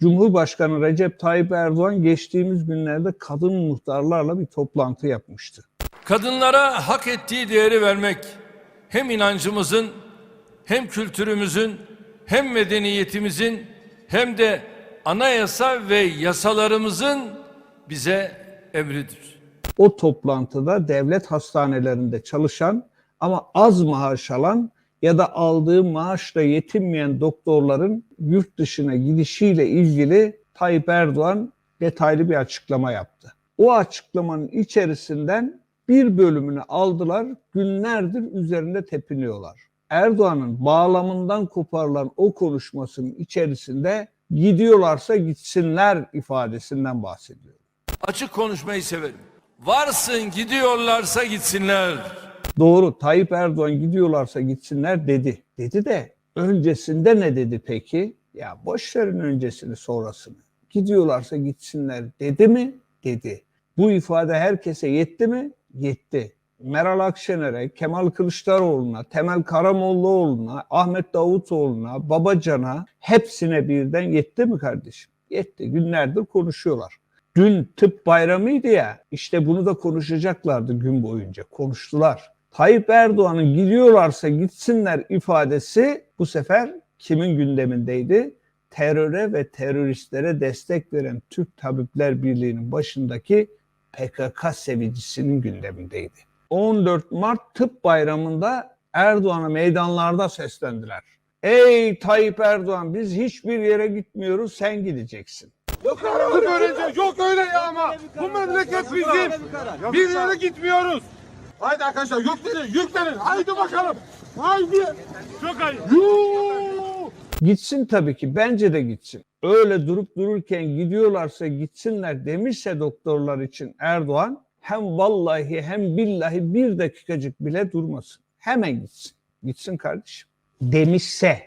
Cumhurbaşkanı Recep Tayyip Erdoğan geçtiğimiz günlerde kadın muhtarlarla bir toplantı yapmıştı. Kadınlara hak ettiği değeri vermek hem inancımızın hem kültürümüzün hem medeniyetimizin hem de anayasa ve yasalarımızın bize emridir. O toplantıda devlet hastanelerinde çalışan ama az maaş alan ya da aldığı maaşla yetinmeyen doktorların yurt dışına gidişiyle ilgili Tayyip Erdoğan detaylı bir açıklama yaptı. O açıklamanın içerisinden bir bölümünü aldılar, günlerdir üzerinde tepiniyorlar. Erdoğan'ın bağlamından koparılan o konuşmasının içerisinde gidiyorlarsa gitsinler ifadesinden bahsediyor. Açık konuşmayı severim. Varsın gidiyorlarsa gitsinler. Doğru Tayyip Erdoğan gidiyorlarsa gitsinler dedi. Dedi de öncesinde ne dedi peki? Ya boş verin öncesini sonrasını. Gidiyorlarsa gitsinler dedi mi? Dedi. Bu ifade herkese yetti mi? Yetti. Meral Akşener'e, Kemal Kılıçdaroğlu'na, Temel Karamollaoğlu'na, Ahmet Davutoğlu'na, Babacan'a hepsine birden yetti mi kardeşim? Yetti. Günlerdir konuşuyorlar. Dün tıp bayramıydı ya, işte bunu da konuşacaklardı gün boyunca. Konuştular. Tayyip Erdoğan'ın gidiyorlarsa gitsinler ifadesi bu sefer kimin gündemindeydi? Teröre ve teröristlere destek veren Türk Tabipler Birliği'nin başındaki PKK sevicisinin gündemindeydi. 14 Mart Tıp Bayramı'nda Erdoğan'a meydanlarda seslendiler. Ey Tayyip Erdoğan biz hiçbir yere gitmiyoruz sen gideceksin. Tıp öğreneceğiz. Yok öyle ya ama. Bu memleket bizim. Bir yere gitmiyoruz. Haydi arkadaşlar yüklenin yüklenin. Haydi bakalım. Haydi. Çok. Yuu. Gitsin tabii ki bence de gitsin. Öyle durup dururken gidiyorlarsa gitsinler demişse doktorlar için Erdoğan hem vallahi hem billahi bir dakikacık bile durmasın. Hemen gitsin. Gitsin kardeşim. Demişse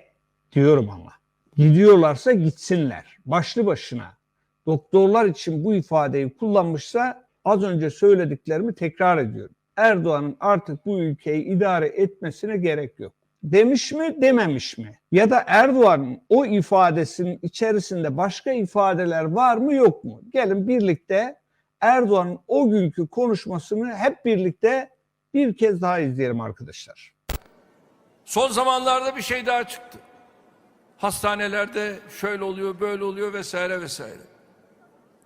diyorum ama. Gidiyorlarsa gitsinler. Başlı başına. Doktorlar için bu ifadeyi kullanmışsa az önce söylediklerimi tekrar ediyorum. Erdoğan'ın artık bu ülkeyi idare etmesine gerek yok. Demiş mi dememiş mi? Ya da Erdoğan'ın o ifadesinin içerisinde başka ifadeler var mı yok mu? Gelin birlikte Erdoğan'ın o günkü konuşmasını hep birlikte bir kez daha izleyelim arkadaşlar. Son zamanlarda bir şey daha çıktı. Hastanelerde şöyle oluyor, böyle oluyor vesaire vesaire.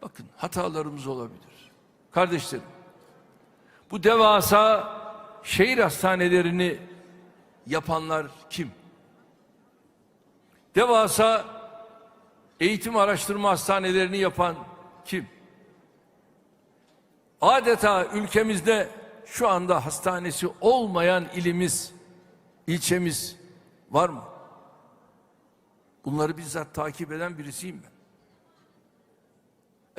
Bakın hatalarımız olabilir. Kardeşlerim, bu devasa şehir hastanelerini yapanlar kim? Devasa eğitim araştırma hastanelerini yapan kim? Adeta ülkemizde şu anda hastanesi olmayan ilimiz, ilçemiz var mı? Bunları bizzat takip eden birisiyim ben.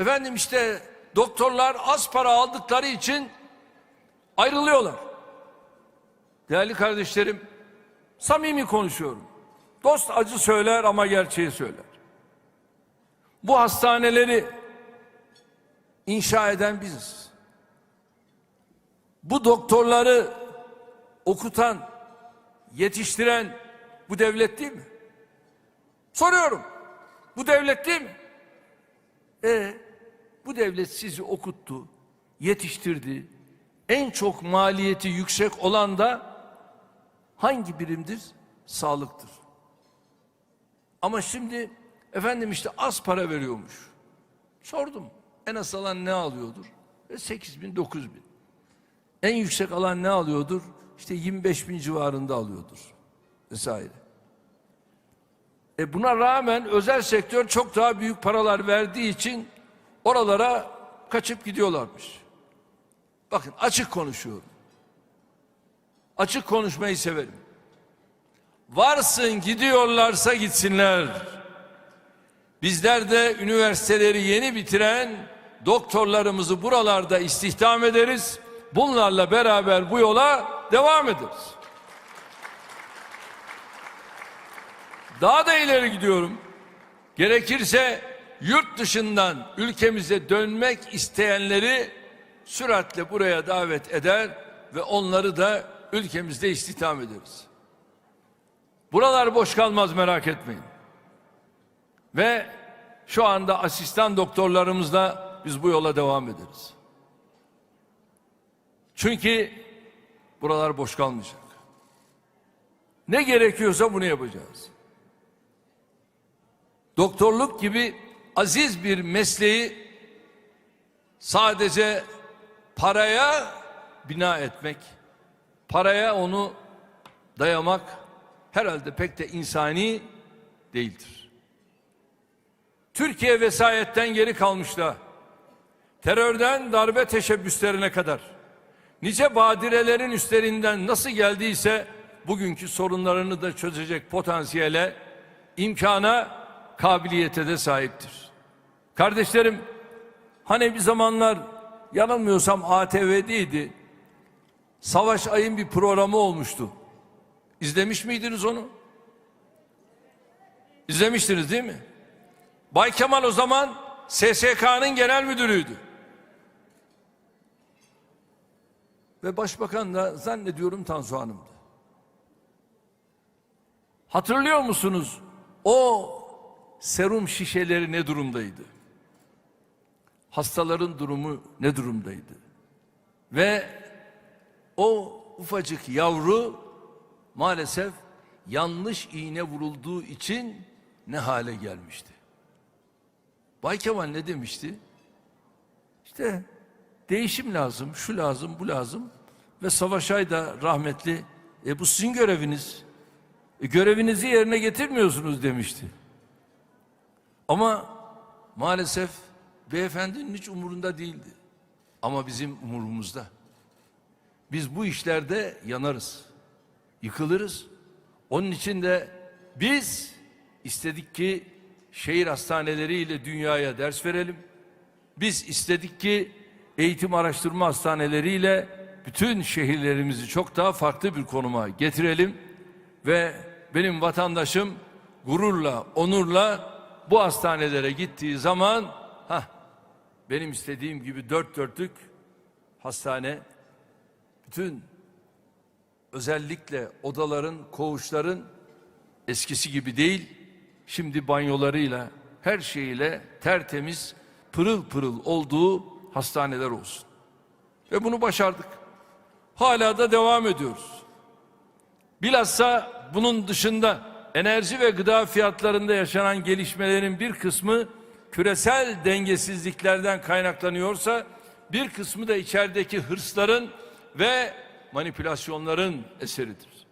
Efendim işte doktorlar az para aldıkları için ayrılıyorlar. Değerli kardeşlerim, samimi konuşuyorum. Dost acı söyler ama gerçeği söyler. Bu hastaneleri inşa eden biziz. Bu doktorları okutan, yetiştiren bu devlet değil mi? Soruyorum. Bu devlet değil mi? E bu devlet sizi okuttu, yetiştirdi. En çok maliyeti yüksek olan da hangi birimdir? Sağlıktır. Ama şimdi efendim işte az para veriyormuş. Sordum. En az alan ne alıyordur? E 8 bin, 9 bin. En yüksek alan ne alıyordur? İşte 25 bin civarında alıyordur. Vesaire. E buna rağmen özel sektör çok daha büyük paralar verdiği için oralara kaçıp gidiyorlarmış. Bakın açık konuşuyorum. Açık konuşmayı severim. Varsın gidiyorlarsa gitsinler. Bizler de üniversiteleri yeni bitiren doktorlarımızı buralarda istihdam ederiz. Bunlarla beraber bu yola devam ederiz. Daha da ileri gidiyorum. Gerekirse yurt dışından ülkemize dönmek isteyenleri süratle buraya davet eder ve onları da ülkemizde istihdam ederiz. Buralar boş kalmaz merak etmeyin. Ve şu anda asistan doktorlarımızla biz bu yola devam ederiz. Çünkü buralar boş kalmayacak. Ne gerekiyorsa bunu yapacağız. Doktorluk gibi aziz bir mesleği sadece paraya bina etmek, paraya onu dayamak herhalde pek de insani değildir. Türkiye vesayetten geri kalmışta. Terörden darbe teşebbüslerine kadar nice badirelerin üstlerinden nasıl geldiyse bugünkü sorunlarını da çözecek potansiyele, imkana, kabiliyete de sahiptir. Kardeşlerim, hani bir zamanlar yanılmıyorsam ATV'deydi. Savaş Ay'ın bir programı olmuştu. İzlemiş miydiniz onu? İzlemiştiniz değil mi? Bay Kemal o zaman SSK'nın genel müdürüydü. Ve başbakan da zannediyorum Tansu Hanım'dı. Hatırlıyor musunuz? O serum şişeleri ne durumdaydı? Hastaların durumu ne durumdaydı? Ve o ufacık yavru maalesef yanlış iğne vurulduğu için ne hale gelmişti? Bay Kemal ne demişti? İşte değişim lazım, şu lazım, bu lazım. Ve Savaş Ay da rahmetli, e bu sizin göreviniz. E, görevinizi yerine getirmiyorsunuz demişti. Ama maalesef beyefendinin hiç umurunda değildi. Ama bizim umurumuzda. Biz bu işlerde yanarız. Yıkılırız. Onun için de biz istedik ki şehir hastaneleriyle dünyaya ders verelim. Biz istedik ki eğitim araştırma hastaneleriyle bütün şehirlerimizi çok daha farklı bir konuma getirelim ve benim vatandaşım gururla, onurla bu hastanelere gittiği zaman ha benim istediğim gibi dört dörtlük hastane bütün özellikle odaların, koğuşların eskisi gibi değil, şimdi banyolarıyla, her şeyiyle tertemiz, pırıl pırıl olduğu hastaneler olsun. Ve bunu başardık. Hala da devam ediyoruz. Bilhassa bunun dışında enerji ve gıda fiyatlarında yaşanan gelişmelerin bir kısmı küresel dengesizliklerden kaynaklanıyorsa bir kısmı da içerideki hırsların ve manipülasyonların eseridir.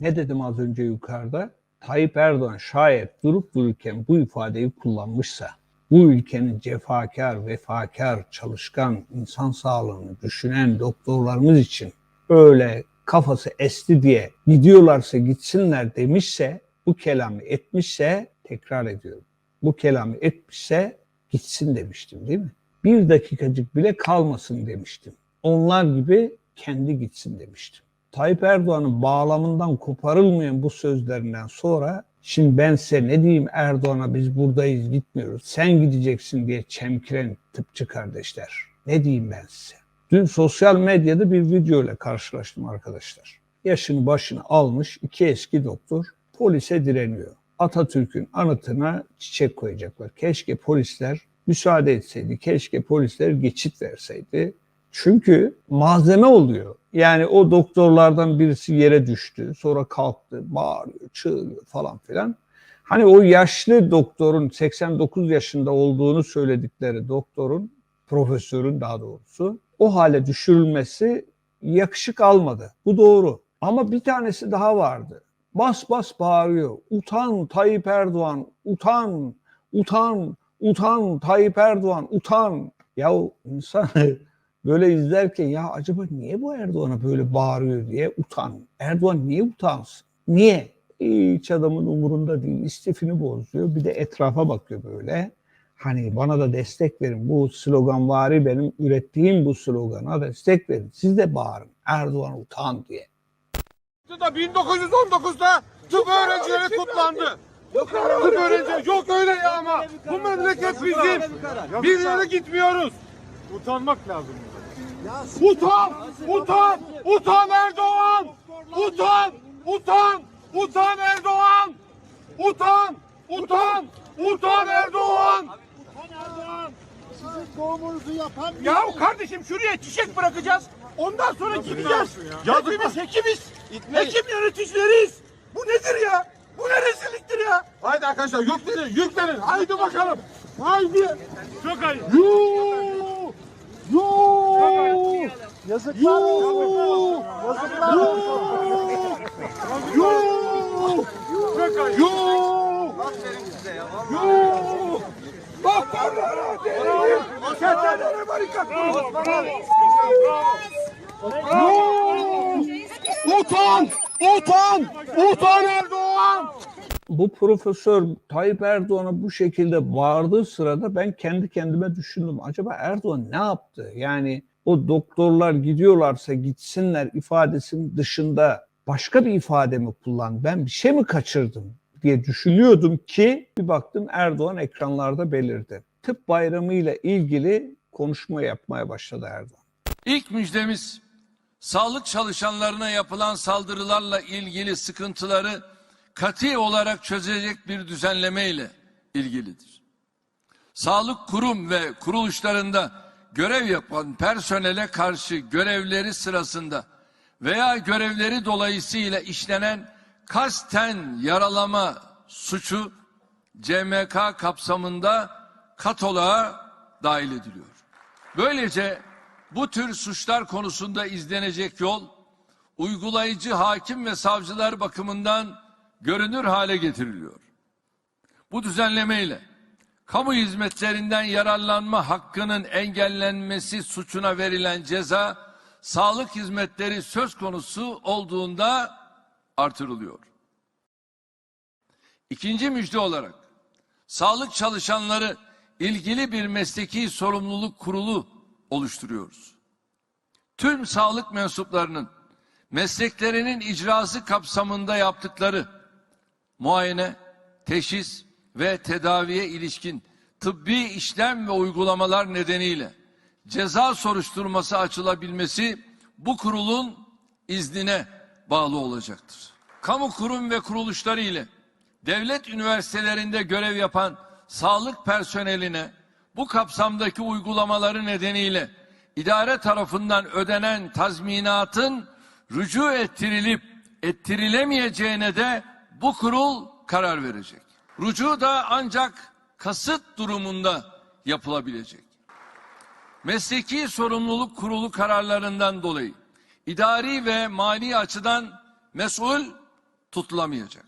Ne dedim az önce yukarıda? Tayyip Erdoğan şayet durup dururken bu ifadeyi kullanmışsa, bu ülkenin cefakar, vefakar, çalışkan, insan sağlığını düşünen doktorlarımız için öyle kafası esti diye gidiyorlarsa gitsinler demişse, bu kelamı etmişse tekrar ediyorum. Bu kelamı etmişse gitsin demiştim değil mi? Bir dakikacık bile kalmasın demiştim. Onlar gibi kendi gitsin demiştim. Tayyip Erdoğan'ın bağlamından koparılmayan bu sözlerinden sonra şimdi ben size ne diyeyim Erdoğan'a biz buradayız gitmiyoruz. Sen gideceksin diye çemkiren tıpçı kardeşler. Ne diyeyim ben size? Dün sosyal medyada bir video ile karşılaştım arkadaşlar. Yaşını başını almış iki eski doktor polise direniyor. Atatürk'ün anıtına çiçek koyacaklar. Keşke polisler müsaade etseydi. Keşke polisler geçit verseydi. Çünkü malzeme oluyor. Yani o doktorlardan birisi yere düştü. Sonra kalktı, bağırıyor, çığırıyor falan filan. Hani o yaşlı doktorun 89 yaşında olduğunu söyledikleri doktorun, profesörün daha doğrusu o hale düşürülmesi yakışık almadı. Bu doğru. Ama bir tanesi daha vardı. Bas bas bağırıyor. Utan Tayyip Erdoğan, utan, utan, utan Tayyip Erdoğan, utan. Ya insan böyle izlerken ya acaba niye bu Erdoğan'a böyle bağırıyor diye utan. Erdoğan niye utansın? Niye? Hiç adamın umurunda değil. İstifini bozuyor. Bir de etrafa bakıyor böyle. Hani bana da destek verin. Bu slogan vari benim ürettiğim bu slogana destek verin. Siz de bağırın. Erdoğan utan diye. Da 1919'da tıp öğrencileri kutlandı. Tıp öğrencileri yok öyle ya ama bu memleket bizim. Bir yere gitmiyoruz. Utanmak lazım. Utan, utan, utan Erdoğan. Utan, utan, utan Erdoğan. Utan, utan, utan Erdoğan. Doğumunuzu yapan bir Ya kardeşim şuraya çiçek bırakacağız. Ondan sonra gideceğiz. Hepimiz hekimiz. Hekim yöneticileriyiz. Bu nedir ya? Bu ne rezilliktir ya? Haydi arkadaşlar yüklenin yüklenin. Haydi bakalım. Haydi. Çok ayıp. Yuuu. Yuuu. yazıklar olsun. Yazıklar olsun. Yuuu. Ayıp. Yuuu. Yuuu. Doktorlara değil. Çetelere barikat. Utan. Utan. Utan Erdoğan. Bu profesör Tayyip Erdoğan'a bu şekilde bağırdığı sırada ben kendi kendime düşündüm. Acaba Erdoğan ne yaptı? Yani o doktorlar gidiyorlarsa gitsinler ifadesinin dışında başka bir ifade mi kullandı? Ben bir şey mi kaçırdım diye düşünüyordum ki bir baktım Erdoğan ekranlarda belirdi. Tıp bayramı ile ilgili konuşma yapmaya başladı Erdoğan. İlk müjdemiz sağlık çalışanlarına yapılan saldırılarla ilgili sıkıntıları kati olarak çözecek bir düzenleme ile ilgilidir. Sağlık kurum ve kuruluşlarında görev yapan personele karşı görevleri sırasında veya görevleri dolayısıyla işlenen kasten yaralama suçu CMK kapsamında kataloğa dahil ediliyor. Böylece bu tür suçlar konusunda izlenecek yol uygulayıcı hakim ve savcılar bakımından görünür hale getiriliyor. Bu düzenlemeyle kamu hizmetlerinden yararlanma hakkının engellenmesi suçuna verilen ceza sağlık hizmetleri söz konusu olduğunda artırılıyor. İkinci müjde olarak sağlık çalışanları ilgili bir mesleki sorumluluk kurulu oluşturuyoruz. Tüm sağlık mensuplarının mesleklerinin icrası kapsamında yaptıkları muayene, teşhis ve tedaviye ilişkin tıbbi işlem ve uygulamalar nedeniyle ceza soruşturması açılabilmesi bu kurulun iznine bağlı olacaktır. Kamu kurum ve kuruluşları ile devlet üniversitelerinde görev yapan sağlık personeline bu kapsamdaki uygulamaları nedeniyle idare tarafından ödenen tazminatın rücu ettirilip ettirilemeyeceğine de bu kurul karar verecek. Rücu da ancak kasıt durumunda yapılabilecek. Mesleki sorumluluk kurulu kararlarından dolayı idari ve mali açıdan mesul tutulamayacak.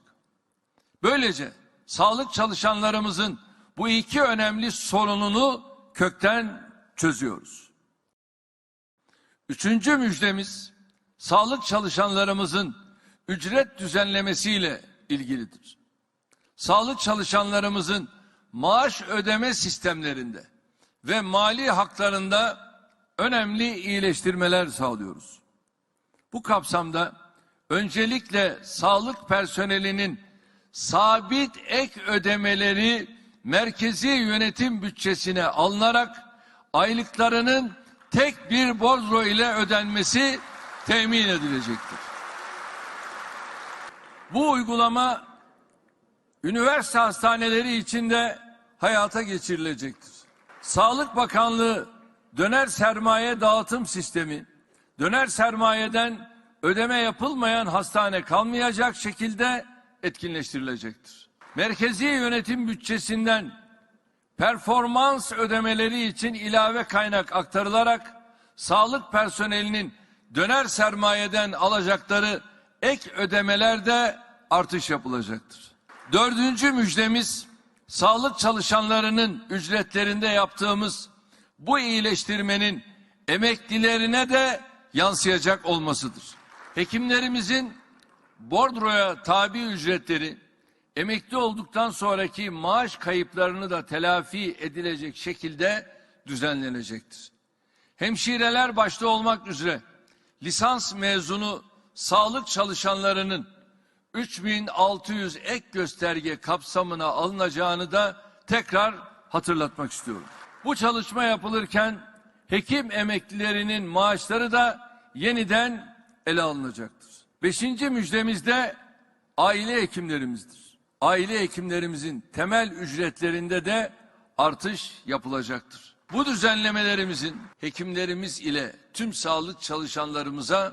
Böylece sağlık çalışanlarımızın bu iki önemli sorununu kökten çözüyoruz. Üçüncü müjdemiz sağlık çalışanlarımızın ücret düzenlemesiyle ilgilidir. Sağlık çalışanlarımızın maaş ödeme sistemlerinde ve mali haklarında önemli iyileştirmeler sağlıyoruz. Bu kapsamda öncelikle sağlık personelinin sabit ek ödemeleri merkezi yönetim bütçesine alınarak aylıklarının tek bir bordro ile ödenmesi temin edilecektir. Bu uygulama üniversite hastaneleri içinde hayata geçirilecektir. Sağlık Bakanlığı döner sermaye dağıtım sistemi, döner sermayeden ödeme yapılmayan hastane kalmayacak şekilde etkinleştirilecektir. Merkezi yönetim bütçesinden performans ödemeleri için ilave kaynak aktarılarak sağlık personelinin döner sermayeden alacakları ek ödemelerde artış yapılacaktır. Dördüncü müjdemiz sağlık çalışanlarının ücretlerinde yaptığımız bu iyileştirmenin emeklilerine de yansıyacak olmasıdır. Hekimlerimizin bordroya tabi ücretleri emekli olduktan sonraki maaş kayıplarını da telafi edilecek şekilde düzenlenecektir. Hemşireler başta olmak üzere lisans mezunu sağlık çalışanlarının 3600 ek gösterge kapsamına alınacağını da tekrar hatırlatmak istiyorum. Bu çalışma yapılırken hekim emeklilerinin maaşları da yeniden ele alınacaktır. Beşinci müjdemiz de aile hekimlerimizdir. Aile hekimlerimizin temel ücretlerinde de artış yapılacaktır. Bu düzenlemelerimizin hekimlerimiz ile tüm sağlık çalışanlarımıza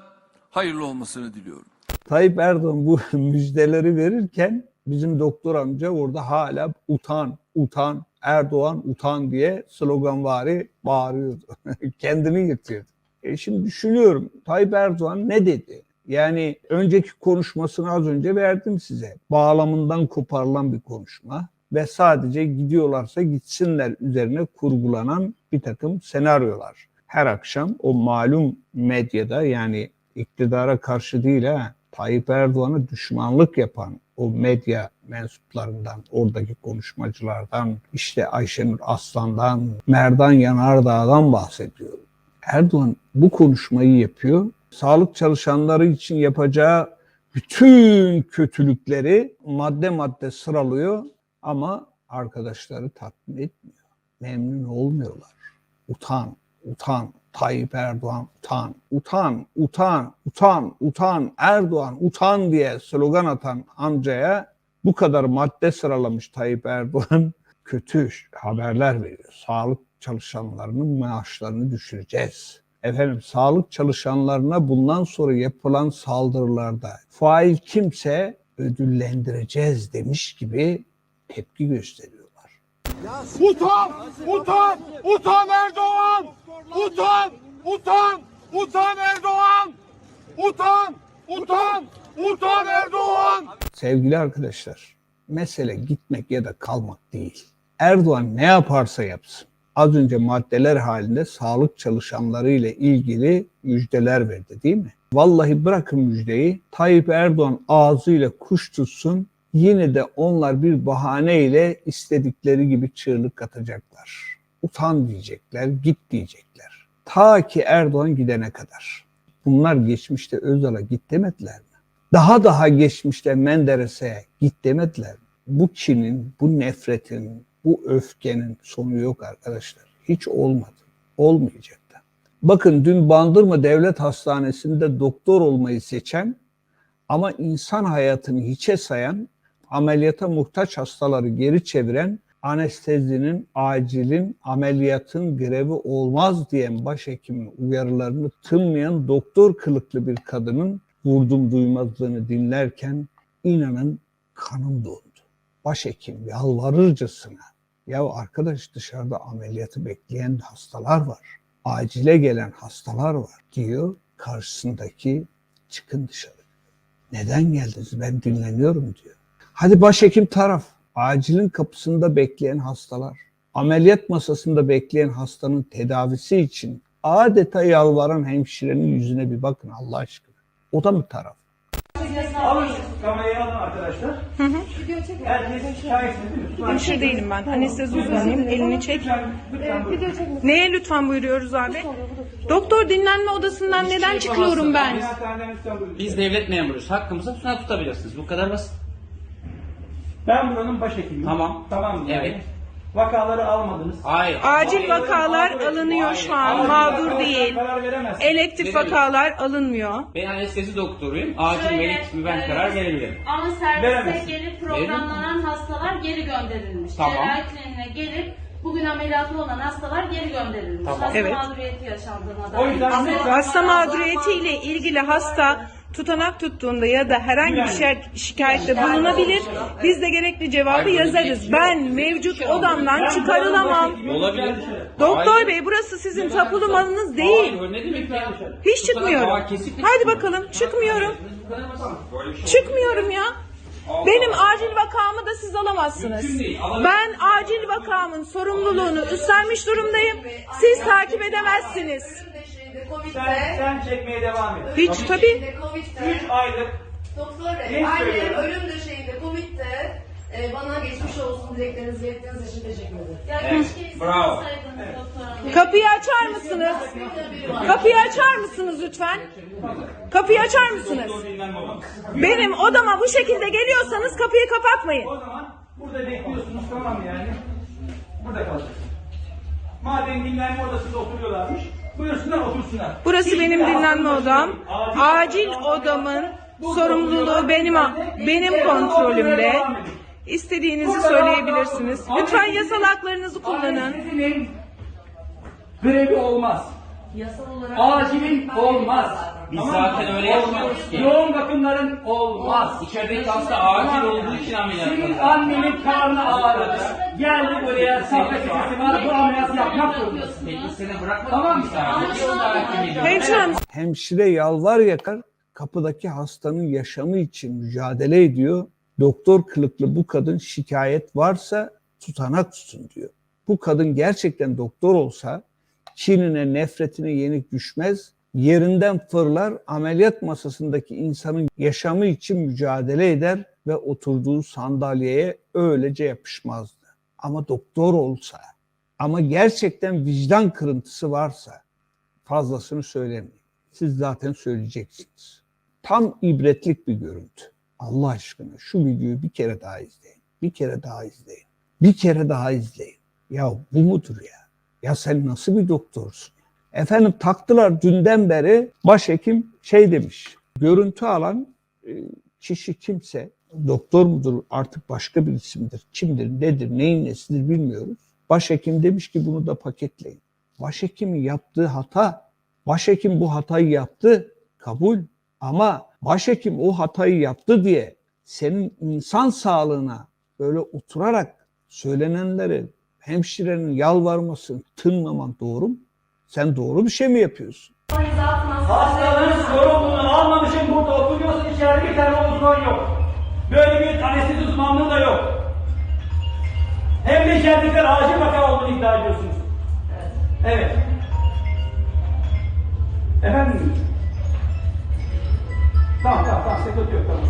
hayırlı olmasını diliyorum. Tayyip Erdoğan bu müjdeleri verirken bizim doktor amca orada hala utan, utan, Erdoğan utan diye sloganvari bağırıyordu. Kendini yırtıyordu. E şimdi düşünüyorum Tayyip Erdoğan ne dedi? Yani önceki konuşmasını az önce verdim size. Bağlamından koparılan bir konuşma ve sadece gidiyorlarsa gitsinler üzerine kurgulanan bir takım senaryolar. Her akşam o malum medyada yani iktidara karşı değil ha, Tayyip Erdoğan'a düşmanlık yapan o medya mensuplarından, oradaki konuşmacılardan, işte Ayşenur Aslan'dan, Merdan Yanardağ'dan bahsediyorum. Erdoğan bu konuşmayı yapıyor. Sağlık çalışanları için yapacağı bütün kötülükleri madde madde sıralıyor ama arkadaşları tatmin etmiyor. Memnun olmuyorlar. Utan, utan. Tayyip Erdoğan utan, utan, utan, utan, utan, Erdoğan utan diye slogan atan amcaya bu kadar madde sıralamış Tayyip Erdoğan kötü haberler veriyor. Sağlık çalışanlarının maaşlarını düşüreceğiz. Efendim sağlık çalışanlarına bundan sonra yapılan saldırılarda fail kimse ödüllendireceğiz demiş gibi tepki gösteriyorlar. Utan! Utan! Utan Erdoğan! Utan! Utan! Utan Erdoğan! Utan! Utan! Utan Erdoğan! Sevgili arkadaşlar, mesele gitmek ya da kalmak değil. Erdoğan ne yaparsa yapsın. Az önce maddeler halinde sağlık çalışanları ile ilgili müjdeler verdi değil mi? Vallahi bırakın müjdeyi. Tayyip Erdoğan ağzıyla kuş tutsun. Yine de onlar bir bahaneyle istedikleri gibi çığlık atacaklar. Utan diyecekler, git diyecekler. Ta ki Erdoğan gidene kadar. Bunlar geçmişte Özal'a git demediler mi? Daha daha geçmişte Menderes'e git demediler mi? Bu kinin, bu nefretin, bu öfkenin sonu yok arkadaşlar. Hiç olmadı. Olmayacak da. Bakın dün Bandırma Devlet Hastanesi'nde doktor olmayı seçen ama insan hayatını hiçe sayan, ameliyata muhtaç hastaları geri çeviren, anestezinin, acilin, ameliyatın grevi olmaz diyen başhekimin uyarılarını tınmayan doktor kılıklı bir kadının vurdum duymazlığını dinlerken inanın kanım dondu. Başhekim yalvarırcasına ya arkadaş dışarıda ameliyatı bekleyen hastalar var. Acile gelen hastalar var diyor. Karşısındaki çıkın dışarı. Neden geldiniz? Ben dinleniyorum diyor. Hadi başhekim taraf. Acilin kapısında bekleyen hastalar. Ameliyat masasında bekleyen hastanın tedavisi için adeta yalvaran hemşirenin yüzüne bir bakın Allah aşkına. O da mı taraf? Alın kamerayı alın arkadaşlar. Herkes şahitsiniz değil mi? Lütfen- Hemşire değilim ben. Anestezi uzmanıyım. Elini çek. Lütfen. Neye lütfen buyuruyoruz abi? Doktor dinlenme odasından neden çıkıyorum ben? Biz devlet memuruyuz. Hakkımızı tutabilirsiniz. Bu kadar basit. Ben buranın başhekimiyim. Tamam. Tamam mı? Evet. Vakaları almadınız. Hayır. Acil vakalar alınıyor şu an. Acil Mağdur vakalara değil. Karar veremezsiniz. Elektif vakalar alınmıyor. Ben anestezi doktoruyum. Acil Şöyle, mi ben e, karar verebilirim. Ama servise Veremezsin. gelip programlanan hastalar geri gönderilmiş. Tamam. Cerrahi kliniğine gelip bugün ameliyatı olan hastalar geri gönderilmiş. Tamam. Hasta Evet. mağduriyeti yaşandığına O dair. yüzden Hasta mağduriyetiyle ilgili hasta tutanak tuttuğunda ya da herhangi bir şey, şikayette bulunabilir. Biz de gerekli cevabı yazarız. Ben mevcut odamdan çıkarılamam. Olabilir. Doktor Hayır. bey burası sizin tapulu malınız değil. Hayır, ne demek ya? Hiç çıkmıyorum. Kesinlikle Hadi çıkmıyorum. bakalım çıkmıyorum. Şey Çıkmıyorum ya. Benim acil vakamı da siz alamazsınız. Mümkün değil, alamazsınız. Ben acil vakamın sorumluluğunu üstlenmiş durumdayım. Siz takip edemezsiniz. Sen, sen çekmeye devam et. Hiç tabii. Üç aylık Doktor Bey, Ne annem ölüm döşeğinde Covid'de e, bana geçmiş olsun dileklerinizi ilettiğiniz için teşekkür ederim. Ya Evet, keşke bravo. isteseydiniz doktor hanım. Kapıyı açar mısınız? Kapıyı açar mısınız lütfen? Kapıyı açar mısınız? Benim odama bu şekilde geliyorsanız kapıyı kapatmayın. O zaman burada bekliyorsunuz tamam yani. Burada kalacaksınız. Madem dinlenme odasında oturuyorlarmış, buyursunlar otursunlar. Burası Hiçbir benim dinlenme odam. Acil odamın sorumluluğu benim benim kontrolümde. İstediğinizi Burada söyleyebilirsiniz. rahat rahat Lütfen yasal haklarınızı kullanın. Anestezinin Grevi olmaz. Yasal olarak Acilin olmaz. Biz Tamam zaten öyle yapmıyoruz ki. Yoğun bakımların olmaz. İçerideki hasta acil olduğu için ameliyat Senin annenin karnı ağrıdı. Geldi buraya kesesi var bu ameliyat yapmak zorundasın. Peki seni bırakmadık Tamam mı. Hemşire Hemşire yalvar yakar kapıdaki hastanın yaşamı için mücadele ediyor. Doktor kılıklı bu kadın şikayet varsa tutanak tutun diyor. Bu kadın gerçekten doktor olsa kinine, nefretine yenik düşmez, yerinden fırlar, ameliyat masasındaki insanın yaşamı için mücadele eder ve oturduğu sandalyeye öylece yapışmazdı. Ama doktor olsa, ama gerçekten vicdan kırıntısı varsa fazlasını söylemeyin. Siz zaten söyleyeceksiniz. Tam ibretlik bir görüntü. Allah aşkına şu videoyu bir kere daha izleyin. Bir kere daha izleyin. Bir kere daha izleyin. Ya bu mudur ya? Ya sen nasıl bir doktorsun? Efendim taktılar dünden beri başhekim şey demiş. Görüntü alan e, kişi kimse doktor mudur artık başka bir isimdir. Kimdir, nedir, neyin nesidir bilmiyoruz. Başhekim demiş ki bunu da paketleyin. Başhekimin yaptığı hata, başhekim bu hatayı yaptı, kabul. Ama başhekim o hatayı yaptı diye senin insan sağlığına böyle oturarak söylenenleri hemşirenin yalvarmasını tınmaman doğru mu? Sen doğru bir şey mi yapıyorsun? Hastalığın sorumluluğunu almamışım burada oturuyorsun içeride bir tane uzman yok. Böyle bir anestezi uzmanlığı da yok. Hem de içeridekiler acil vaka olduğunu iddia ediyorsunuz. Evet. Efendim? Tamam tamam tamam sıkıntı yok tamam.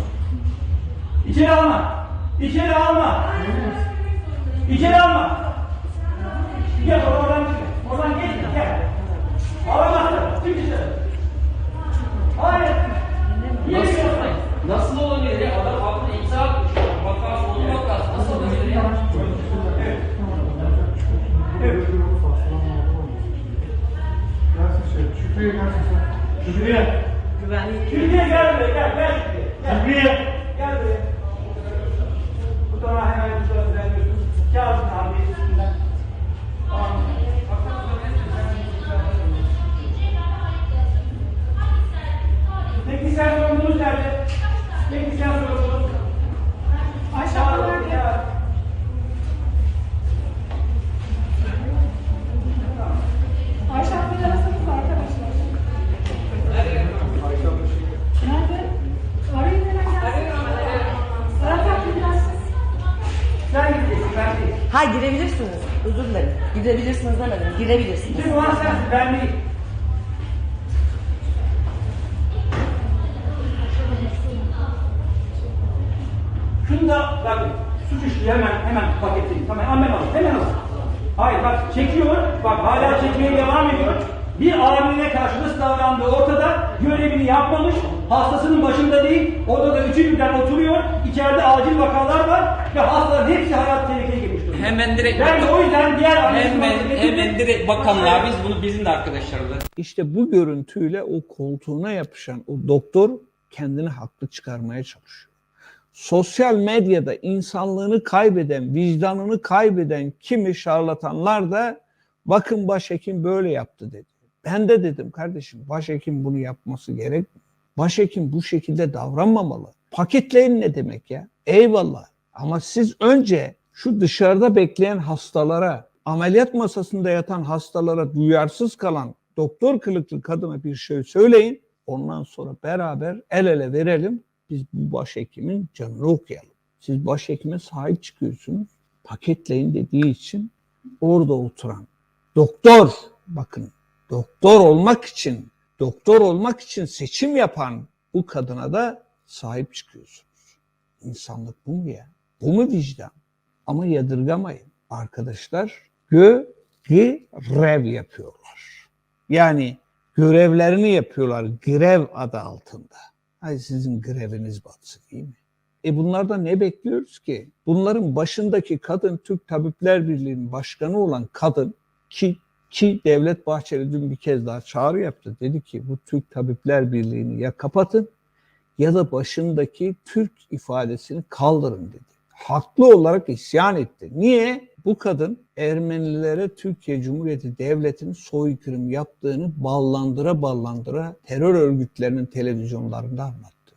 İçeri alma. İçeri alma. İçeri alma. Gel. Oradan geçme gel. Alamazsın. Çık dışarı. Hayır. Niye Nasıl, gidiyorsun? nasıl olabilir ya? Adam hafta imza atmış. Vakası onun vakası. Nasıl olabilir ya? Şükrü'ye gelsin sen. Şükrüye. Şükrüye gel buraya gel gel Şükrüye. Şükrüye. Ha girebilirsiniz. Özür dilerim. Girebilirsiniz demedim. Girebilirsiniz. Şimdi var sensin ben değil. Şunu da bakın suçüstü hemen hemen paketleyin. Tamam hemen alın hemen alın. Hayır bak çekiyor bak hala çekmeye devam ediyor. Bir amile karşı nasıl davrandığı ortada görevini yapmamış hastasının başında değil odada üçü birden oturuyor içeride acil vakalar var ve hastaların hepsi hayat tehlikeye. Hemen direkt Ben o yüzden diğer hemen, hemen direkt bakanlığa biz bunu bizim de arkadaşlarımız İşte bu görüntüyle o koltuğuna yapışan o doktor kendini haklı çıkarmaya çalışıyor. Sosyal medyada insanlığını kaybeden, vicdanını kaybeden kimi şarlatanlar da bakın başhekim böyle yaptı dedi. Ben de dedim kardeşim başhekim bunu yapması gerek? Başhekim bu şekilde davranmamalı. Paketleyin ne demek ya? Eyvallah. Ama siz önce şu dışarıda bekleyen hastalara, ameliyat masasında yatan hastalara duyarsız kalan doktor kılıklı kadına bir şey söyleyin. Ondan sonra beraber el ele verelim. Biz bu başhekimin canını okuyalım. Siz başhekime sahip çıkıyorsunuz. Paketleyin dediği için orada oturan doktor bakın doktor olmak için doktor olmak için seçim yapan bu kadına da sahip çıkıyorsunuz. İnsanlık bu mu ya? Bu mu vicdan? Ama yadırgamayın. Arkadaşlar görev yapıyorlar. Yani görevlerini yapıyorlar grev adı altında. Ay sizin greviniz batsın iyi mi? E bunlardan ne bekliyoruz ki? Bunların başındaki kadın Türk Tabipler Birliği'nin başkanı olan kadın ki ki Devlet Bahçeli dün bir kez daha çağrı yaptı. Dedi ki bu Türk Tabipler Birliği'ni ya kapatın ya da başındaki Türk ifadesini kaldırın dedi. Haklı olarak isyan etti. Niye? Bu kadın Ermenilere Türkiye Cumhuriyeti Devleti'nin soykırım yaptığını ballandıra ballandıra terör örgütlerinin televizyonlarında anlattı.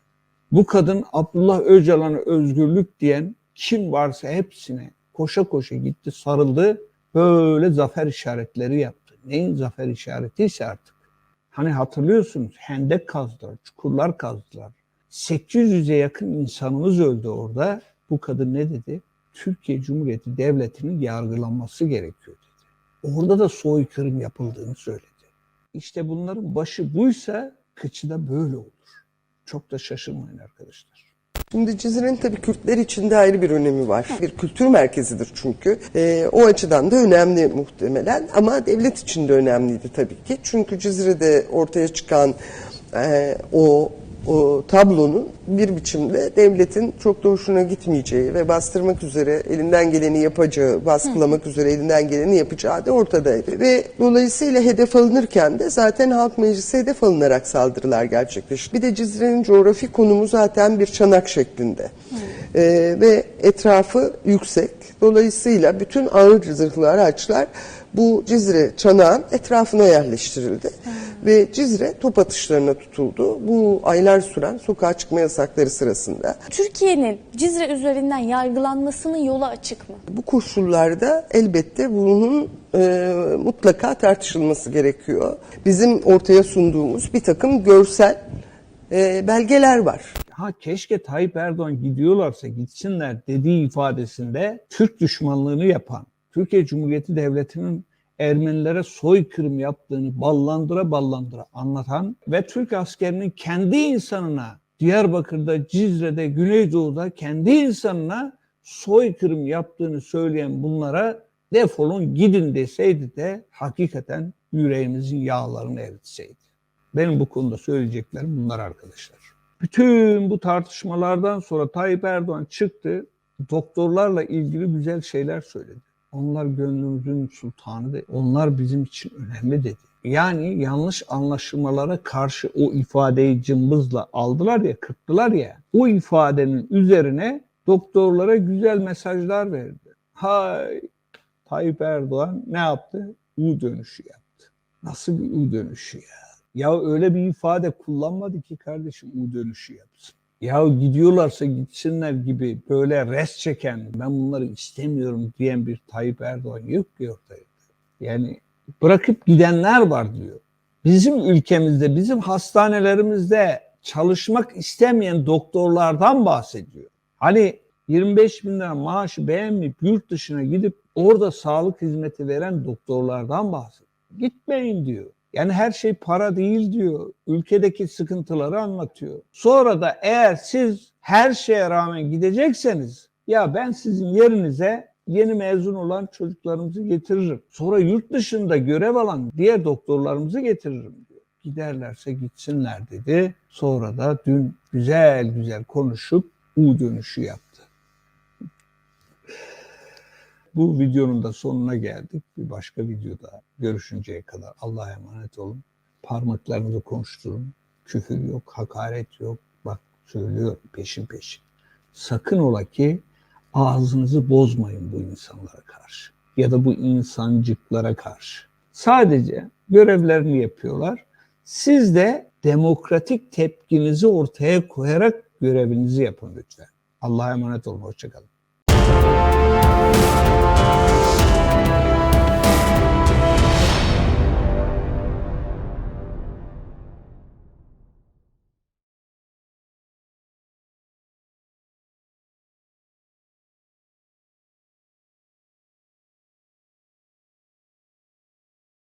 Bu kadın Abdullah Öcalan'a özgürlük diyen kim varsa hepsine koşa koşa gitti sarıldı böyle zafer işaretleri yaptı. Neyin zafer işaretiyse artık. Hani hatırlıyorsunuz hendek kazdılar, çukurlar kazdılar. 800'e yakın insanımız öldü orada. Bu kadın ne dedi? Türkiye Cumhuriyeti Devleti'nin yargılanması gerekiyor dedi. Orada da soykırım yapıldığını söyledi. İşte bunların başı buysa kıçı da böyle olur. Çok da şaşırmayın arkadaşlar. Şimdi Cizre'nin tabii Kürtler için de ayrı bir önemi var. Bir kültür merkezidir çünkü. Ee, o açıdan da önemli muhtemelen ama devlet için de önemliydi tabii ki. Çünkü Cizre'de ortaya çıkan e, o o tablonun bir biçimde devletin çok da hoşuna gitmeyeceği ve bastırmak üzere elinden geleni yapacağı, baskılamak üzere elinden geleni yapacağı da ortadaydı. Ve dolayısıyla hedef alınırken de zaten halk meclisi hedef alınarak saldırılar gerçekleşti. Bir de Cizre'nin coğrafi konumu zaten bir çanak şeklinde. Ee, ve etrafı yüksek. Dolayısıyla bütün ağır zırhlı araçlar bu Cizre çanağın etrafına yerleştirildi. Ve Cizre top atışlarına tutuldu. Bu aylar süren sokağa çıkma yasakları sırasında. Türkiye'nin Cizre üzerinden yargılanmasının yolu açık mı? Bu koşullarda elbette bunun e, mutlaka tartışılması gerekiyor. Bizim ortaya sunduğumuz bir takım görsel e, belgeler var. Ha keşke Tayyip Erdoğan gidiyorlarsa gitsinler dediği ifadesinde Türk düşmanlığını yapan, Türkiye Cumhuriyeti Devleti'nin Ermenilere soykırım yaptığını ballandıra ballandıra anlatan ve Türk askerinin kendi insanına Diyarbakır'da, Cizre'de, Güneydoğu'da kendi insanına soykırım yaptığını söyleyen bunlara defolun gidin deseydi de hakikaten yüreğimizin yağlarını eritseydi. Benim bu konuda söyleyeceklerim bunlar arkadaşlar. Bütün bu tartışmalardan sonra Tayyip Erdoğan çıktı, doktorlarla ilgili güzel şeyler söyledi. Onlar gönlümüzün sultanı dedi. Onlar bizim için önemli dedi. Yani yanlış anlaşılmalara karşı o ifadeyi cımbızla aldılar ya, kırptılar ya. O ifadenin üzerine doktorlara güzel mesajlar verdi. Hay Tayyip Erdoğan ne yaptı? U dönüşü yaptı. Nasıl bir U dönüşü ya? Ya öyle bir ifade kullanmadı ki kardeşim U dönüşü yapsın. Ya gidiyorlarsa gitsinler gibi böyle res çeken, ben bunları istemiyorum diyen bir Tayyip Erdoğan yok ki ortaya. Yani bırakıp gidenler var diyor. Bizim ülkemizde, bizim hastanelerimizde çalışmak istemeyen doktorlardan bahsediyor. Hani 25 bin lira maaşı beğenmeyip yurt dışına gidip orada sağlık hizmeti veren doktorlardan bahsediyor. Gitmeyin diyor. Yani her şey para değil diyor. Ülkedeki sıkıntıları anlatıyor. Sonra da eğer siz her şeye rağmen gidecekseniz ya ben sizin yerinize yeni mezun olan çocuklarımızı getiririm. Sonra yurt dışında görev alan diğer doktorlarımızı getiririm diyor. Giderlerse gitsinler dedi. Sonra da dün güzel güzel konuşup U dönüşü yaptı. Bu videonun da sonuna geldik. Bir başka videoda görüşünceye kadar Allah'a emanet olun. Parmaklarınızı konuşturun. Küfür yok, hakaret yok. Bak söylüyorum peşin peşin. Sakın ola ki ağzınızı bozmayın bu insanlara karşı. Ya da bu insancıklara karşı. Sadece görevlerini yapıyorlar. Siz de demokratik tepkinizi ortaya koyarak görevinizi yapın lütfen. Allah'a emanet olun. Hoşçakalın. Bye.